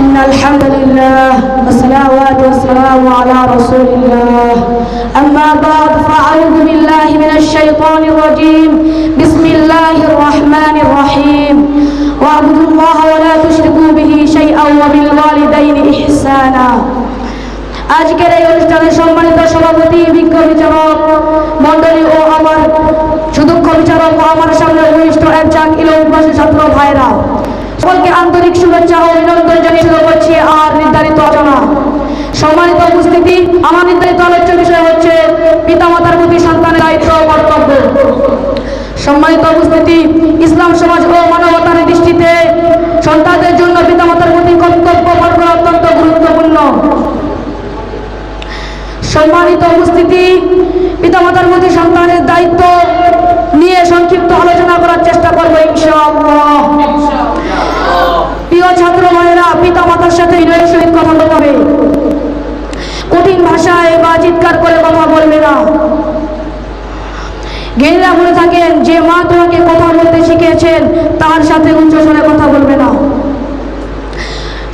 إن الحمد لله والصلوات والسلام على رسول الله أما بعد فأعوذ بالله من الشيطان الرجيم بسم الله الرحمن الرحيم واعبدوا الله ولا تشركوا به شيئا وبالوالدين إحسانا আজকের এই অনুষ্ঠানে সম্মানিত সভাপতি বিজ্ঞ বিচারক মন্ডলী সকলকে আন্তরিক শুভেচ্ছা ও অভিনন্দন জানিয়ে শুরু করছি আর নির্ধারিত আলোচনা সম্মানিত উপস্থিতি, আমার নির্ধারিত আলোচ্য বিষয় হচ্ছে পিতামাতার প্রতি সন্তানের দায়িত্ব কর্তব্য। সম্মানিত উপস্থিতি, ইসলাম সমাজ ও মানবতার দৃষ্টিতে সন্তানদের জন্য পিতামাতার প্রতি কর্তব্য পালন অত্যন্ত গুরুত্বপূর্ণ। সম্মানিত উপস্থিতি, পিতামাতার প্রতি সন্তানের দায়িত্ব ছাত্র পিতা মাতার সাথে বিনয়ের সহিত কথা বলতে কঠিন ভাষায় বা চিৎকার করে কথা বলবে না। জ্ঞানীরা বলে থাকেন, যে মা তোমাকে কথা বলতে শিখিয়েছেন, তার সাথে উচ্চস্বরে কথা বলবে না।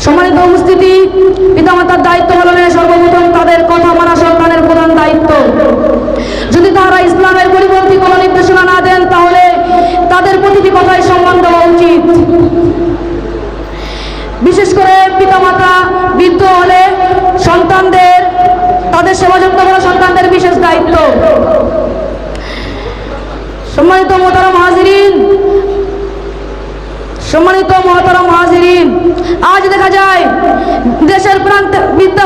সম্মানিত উপস্থিতি, পিতামাতার দায়িত্ব পালনে সর্বপ্রথম তাদের কথা মানা পিতামাতা, বৃদ্ধ হলে সন্তানদের, তাদের সেবা যত্ন সন্তানদের বিশেষ দায়িত্ব। সম্মানিত মোতারা মহাজিরিন সম্মানিত মহাতারা মহাজিরিন আজ দেখা যায় দেশের প্রান্ত বৃদ্ধাশ্রম